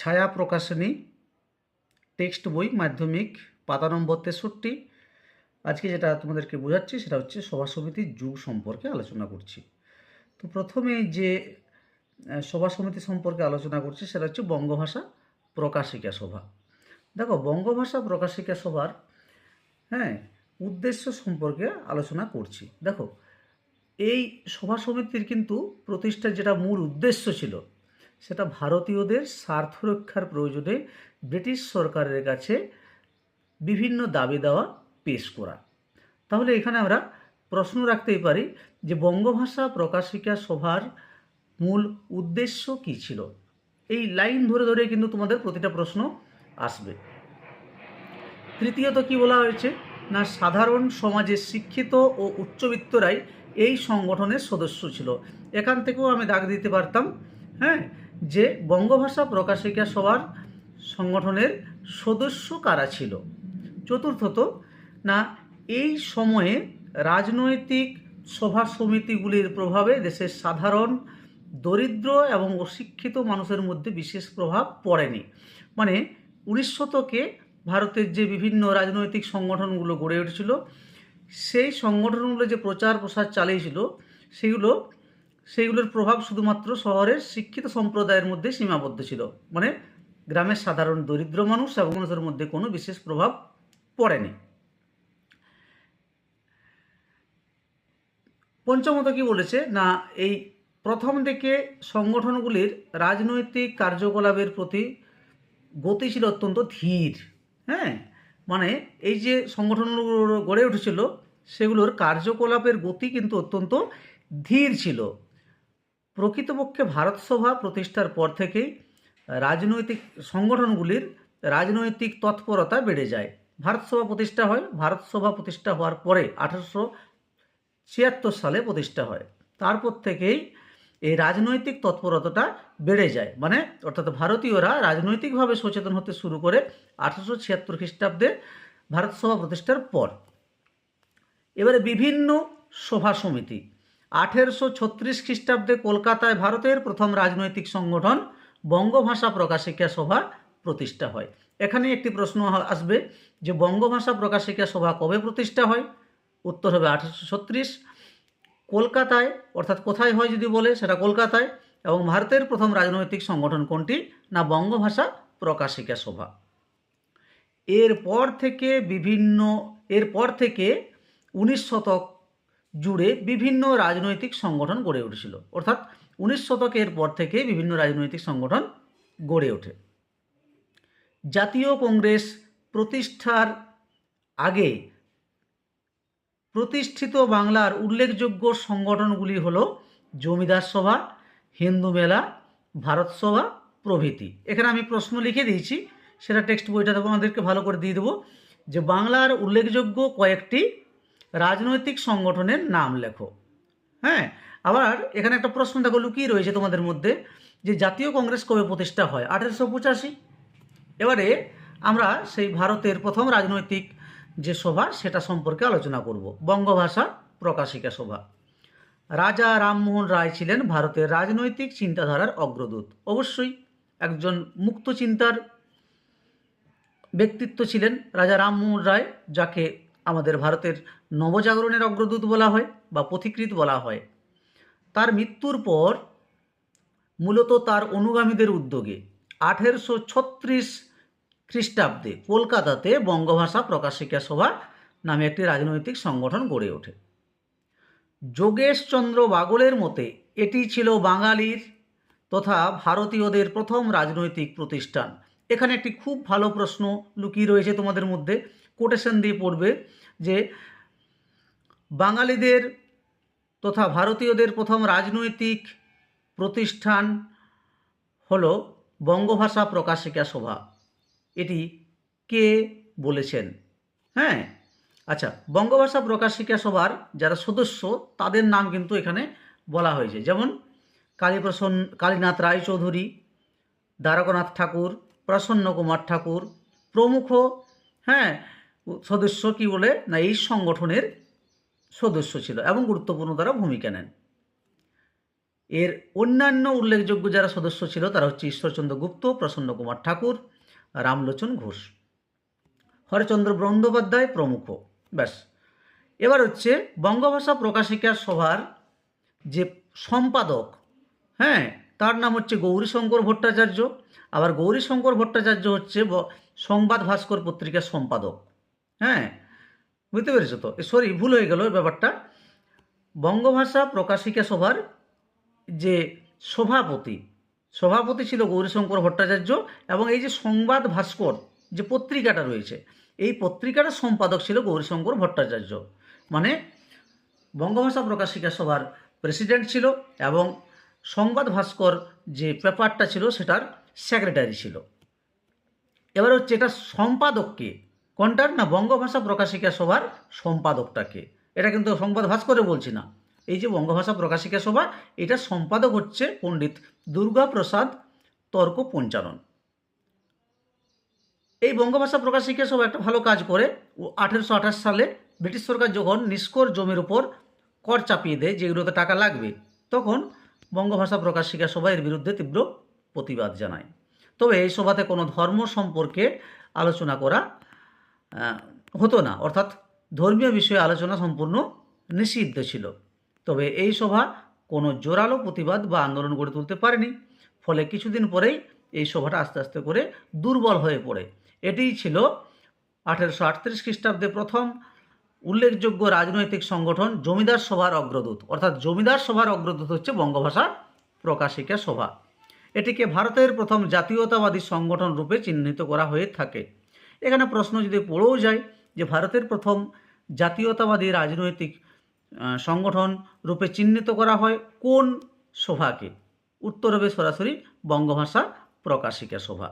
ছায়া প্রকাশনী, টেক্সট বই, মাধ্যমিক, পাতা নম্বর তেষট্টি। আজকে যেটা তোমাদেরকে বোঝাচ্ছি সেটা হচ্ছে সভা সমিতির যুগ সম্পর্কে আলোচনা করছি। তো প্রথমে যে সভা সমিতি সম্পর্কে আলোচনা করছি সেটা হচ্ছে বঙ্গভাষা প্রকাশিকা সভা। দেখো, বঙ্গভাষা প্রকাশিকা সভার হ্যাঁ উদ্দেশ্য সম্পর্কে আলোচনা করছি। দেখো, এই সভা সমিতির কিন্তু প্রতিষ্ঠার যেটা মূল উদ্দেশ্য ছিল সেটা ভারতীয়দের স্বার্থ রক্ষার প্রয়োজনে ব্রিটিশ সরকারের কাছে বিভিন্ন দাবি দেওয়া পেশ করা। তাহলে এখানে আমরা প্রশ্ন রাখতেই পারি যে বঙ্গভাষা প্রকাশিকা সভার মূল উদ্দেশ্য কী ছিল? এই লাইন ধরে ধরে কিন্তু তোমাদের প্রতিটা প্রশ্ন আসবে। তৃতীয়ত কি বলা হয়েছে? না, সাধারণ সমাজে শিক্ষিত ও উচ্চবিত্তরাই এই সংগঠনের সদস্য ছিল। এখান থেকেও আমি দাগ দিতে পারতাম হ্যাঁ? যে বঙ্গভাষা প্রকাশিকা সভার সংগঠনের সদস্য কারা ছিল? চতুর্থত, না, এই সময়ে রাজনৈতিক সভা সমিতিগুলির প্রভাবে দেশের সাধারণ, দরিদ্র এবং অশিক্ষিত মানুষের মধ্যে বিশেষ প্রভাব পড়েনি। মানে উনিশ শতকে ভারতের যে বিভিন্ন রাজনৈতিক সংগঠনগুলো গড়ে উঠেছিল, সেই সংগঠনগুলো যে প্রচার প্রসার চালিয়েছিল, সেগুলো সেইগুলোর প্রভাব শুধুমাত্র শহরের শিক্ষিত সম্প্রদায়ের মধ্যে সীমাবদ্ধ ছিল। মানে গ্রামের সাধারণ দরিদ্র মানুষ এবং মানুষের মধ্যে কোনো বিশেষ প্রভাব পড়েনি। পঞ্চমত কি বলেছে? না, এই প্রথম দিকে সংগঠনগুলির রাজনৈতিক কার্যকলাপের প্রতি গতি ছিল অত্যন্ত ধীর। হ্যাঁ? মানে এই যে সংগঠনগুলো গড়ে উঠেছিল, সেগুলোর কার্যকলাপের গতি কিন্তু অত্যন্ত ধীর ছিল। প্রকৃতপক্ষে ভারত সভা প্রতিষ্ঠার পর থেকেই রাজনৈতিক সংগঠনগুলির রাজনৈতিক তৎপরতা বেড়ে যায়। ভারত সভা প্রতিষ্ঠা হয়, ভারত সভা প্রতিষ্ঠা হওয়ার পরে আঠারোশো ছিয়াত্তর সালে প্রতিষ্ঠা হয়। তারপর থেকেই এই রাজনৈতিক তৎপরতাটা বেড়ে যায়। মানে অর্থাৎ ভারতীয়রা রাজনৈতিকভাবে সচেতন হতে শুরু করে আঠারোশো ছিয়াত্তর খ্রিস্টাব্দে ভারত সভা প্রতিষ্ঠার পর। এবারে বিভিন্ন সভা সমিতি আঠেরোশো ছত্রিশ খ্রিস্টাব্দে কলকাতায় ভারতের প্রথম রাজনৈতিক সংগঠন বঙ্গভাষা প্রকাশিকা সভা প্রতিষ্ঠা হয়। এখানে একটি প্রশ্ন আসবে যে বঙ্গভাষা প্রকাশিকা সভা কবে প্রতিষ্ঠা হয়? উত্তর হবে আঠেরোশো ছত্রিশ। কলকাতায়, অর্থাৎ কোথায় হয় যদি বলে, সেটা কলকাতায়। এবং ভারতের প্রথম রাজনৈতিক সংগঠন কোনটি? না, বঙ্গভাষা প্রকাশিকা সভা। এরপর থেকে বিভিন্ন, এরপর থেকে উনিশ শতক জুড়ে বিভিন্ন রাজনৈতিক সংগঠন গড়ে উঠেছিল। অর্থাৎ উনিশ শতকের পর থেকে বিভিন্ন রাজনৈতিক সংগঠন গড়ে ওঠে। জাতীয় কংগ্রেস প্রতিষ্ঠার আগে প্রতিষ্ঠিত বাংলার উল্লেখযোগ্য সংগঠনগুলি হল জমিদার সভা, হিন্দু মেলা, ভারত সভা, প্রভৃতি। এখানে আমি প্রশ্ন লিখে দিয়েছি, সেটা টেক্সট বইটা আমাদেরকে ভালো করে দিয়ে দেবো। যে বাংলার উল্লেখযোগ্য কয়েকটি রাজনৈতিক সংগঠনের নাম লেখো। হ্যাঁ আবার এখানে একটা প্রশ্ন দেখো, লুকিয়ে রয়েছে তোমাদের মধ্যে, যে জাতীয় কংগ্রেস কবে প্রতিষ্ঠা হয়? আঠেরোশো পঁচাশি। এবারে আমরা সেই ভারতের প্রথম রাজনৈতিক যে সভা, সেটা সম্পর্কে আলোচনা করব। বঙ্গভাষা প্রকাশিকা সভা। রাজা রামমোহন রায় ছিলেন ভারতের রাজনৈতিক চিন্তাধারার অগ্রদূত। অবশ্যই একজন মুক্ত চিন্তার ব্যক্তিত্ব ছিলেন রাজা রামমোহন রায়, যাকে আমাদের ভারতের নবজাগরণের অগ্রদূত বলা হয় বা পথিকৃত বলা হয়। তার মৃত্যুর পর মূলত তার অনুগামীদের উদ্যোগে আঠেরোশো ছত্রিশ খ্রিস্টাব্দে কলকাতাতে বঙ্গভাষা প্রকাশিকা সভা নামে একটি রাজনৈতিক সংগঠন গড়ে ওঠে। যোগেশচন্দ্র বাগলের মতে, এটি ছিল বাঙালির তথা ভারতীয়দের প্রথম রাজনৈতিক প্রতিষ্ঠান। এখানে একটি খুব ভালো প্রশ্ন লুকিয়ে রয়েছে তোমাদের মধ্যে। কোটেশন দিয়ে পড়বে যে বাঙালিদের তথা ভারতীয়দের প্রথম রাজনৈতিক প্রতিষ্ঠান হল বঙ্গভাষা প্রকাশিকা সভা। এটি কে বলেছেন? হ্যাঁ? আচ্ছা বঙ্গভাষা প্রকাশিকা সভার যারা সদস্য, তাদের নাম কিন্তু এখানে বলা হয়েছে। যেমন কালীপ্রসন্ন, কালীনাথ রায়চৌধুরী, দ্বারকানাথ ঠাকুর, প্রসন্ন কুমার ঠাকুর, প্রমুখ হ্যাঁ সদস্য কি বলে? না, এই সংগঠনের সদস্য ছিল এবং গুরুত্বপূর্ণ তারা ভূমিকা নেন। এর অন্যান্য উল্লেখযোগ্য যারা সদস্য ছিল তারা হচ্ছে ঈশ্বরচন্দ্র গুপ্ত, প্রসন্ন কুমার ঠাকুর, রামলোচন ঘোষ। হরচন্দ্র বন্দ্যোপাধ্যায় প্রমুখ। ব্যাস। এবার হচ্ছে বঙ্গভাষা প্রকাশিকা সভার যে সম্পাদক হ্যাঁ তার নাম হচ্ছে গৌরীশঙ্কর ভট্টাচার্য। আবার গৌরীশঙ্কর ভট্টাচার্য হচ্ছে সংবাদ ভাস্কর পত্রিকার সম্পাদক। হ্যাঁ বুঝতে পেরেছ তো? সরি ভুল হয়ে গেল ব্যাপারটা। বঙ্গভাষা প্রকাশিকা সভার যে সভাপতি সভাপতি ছিল গৌরীশঙ্কর ভট্টাচার্য এবং এই যে সংবাদ ভাস্কর যে পত্রিকাটা রয়েছে, এই পত্রিকাটার সম্পাদক ছিল গৌরীশঙ্কর ভট্টাচার্য। মানে বঙ্গভাষা প্রকাশিকা সভার প্রেসিডেন্ট ছিল এবং সংবাদ ভাস্কর যে পেপারটা ছিল সেটার সেক্রেটারি ছিল। এবার হচ্ছে এটা সম্পাদককে কোনটার? না, বঙ্গভাষা প্রকাশিকা সভার সম্পাদকটাকে। এটা কিন্তু সংবাদ ভাস্করে বলছি না। এই যে বঙ্গভাষা প্রকাশিকা সভা, এটা সম্পাদক হচ্ছে পণ্ডিত দুর্গাপ্রসাদ তর্ক পঞ্চানন এই বঙ্গভাষা প্রকাশিকা সভা একটা ভালো কাজ করে। ও আঠেরোশো আঠাশ সালে ব্রিটিশ সরকার যখন নিষ্কর জমির উপর কর চাপিয়ে দেয় যেগুলোতে টাকা লাগবে, তখন বঙ্গভাষা প্রকাশিকা সভা এর বিরুদ্ধে তীব্র প্রতিবাদ জানায়। তবে এই সভাতে কোনো ধর্ম সম্পর্কে আলোচনা করা হতো না। অর্থাৎ ধর্মীয় বিষয়ে আলোচনা সম্পূর্ণ নিষিদ্ধ ছিল। তবে এই সভা কোনো জোরালো প্রতিবাদ বা আন্দোলন গড়ে তুলতে পারেনি। ফলে কিছুদিন পরেই এই সভাটা আস্তে আস্তে করে দুর্বল হয়ে পড়ে। এটিই ছিল আঠেরোশো আটত্রিশ খ্রিস্টাব্দে প্রথম উল্লেখযোগ্য রাজনৈতিক সংগঠন জমিদার সভার অগ্রদূত। অর্থাৎ জমিদার সভার অগ্রদূত হচ্ছে বঙ্গভাষা প্রকাশিকা সভা। এটিকে ভারতের প্রথম জাতীয়তাবাদী সংগঠন রূপে চিহ্নিত করা হয়ে থাকে। এখানে প্রশ্ন যদি পড়েও যায় যে ভারতের প্রথম জাতীয়তাবাদী রাজনৈতিক সংগঠন রূপে চিহ্নিত করা হয় কোন সভাকে? উত্তর হবে সরাসরি বঙ্গভাষা প্রকাশিকা সভা।